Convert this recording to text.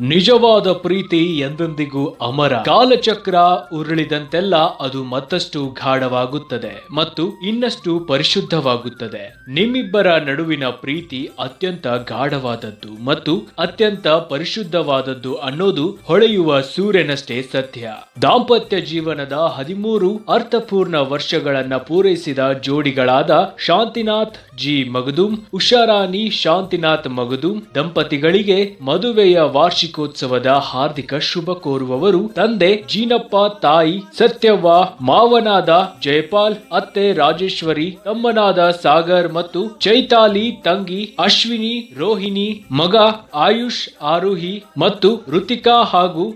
ನಿಜವಾದ ಪ್ರೀತಿ ಎಂದೆಂದಿಗೂ ಅಮರ. ಕಾಲಚಕ್ರ ಉರುಳಿದಂತೆಲ್ಲ ಅದು ಮತ್ತಷ್ಟು ಗಾಢವಾಗುತ್ತದೆ ಮತ್ತು ಇನ್ನಷ್ಟು ಪರಿಶುದ್ಧವಾಗುತ್ತದೆ. ನಿಮ್ಮಿಬ್ಬರ ನಡುವಿನ ಪ್ರೀತಿ ಅತ್ಯಂತ ಗಾಢವಾದದ್ದು ಮತ್ತು ಅತ್ಯಂತ ಪರಿಶುದ್ಧವಾದದ್ದು ಅನ್ನೋದು ಹೊಳೆಯುವ ಸೂರ್ಯನಷ್ಟೇ ಸತ್ಯ. ದಾಂಪತ್ಯ ಜೀವನದ ಹದಿಮೂರು ಅರ್ಥಪೂರ್ಣ ವರ್ಷಗಳನ್ನ ಪೂರೈಸಿದ ಜೋಡಿಗಳಾದ ಶಾಂತಿನಾಥ್ ಜಿ. ಮಗದುಂ, ಉಷಾರಾಣಿ ಶಾಂತಿನಾಥ್ ಮಗದುಂ, ದಂಪತಿಗಳಿಗೆ ಮದುವೆಯ ವಾರ್ಷಿಕೋತ್ಸವದ ಹಾರ್ದಿಕ ಶುಭ ಕೋರುವವರು ತಂದೆ ಜೀನಪ್ಪ, ತಾಯಿ ಸತ್ಯವ್ವ, ಮಾವನಾದ ಜಯಪಾಲ್, ಅತ್ತೆ ರಾಜೇಶ್ವರಿ, ತಮ್ಮನಾದ ಸಾಗರ್ ಮತ್ತು ಚೈತಾಲಿ, ತಂಗಿ ಅಶ್ವಿನಿ, ರೋಹಿಣಿ, ಮಗ ಆಯುಷ್, ಆರೋಹಿ ಮತ್ತು ಋತಿಕಾ ಹಾಗೂ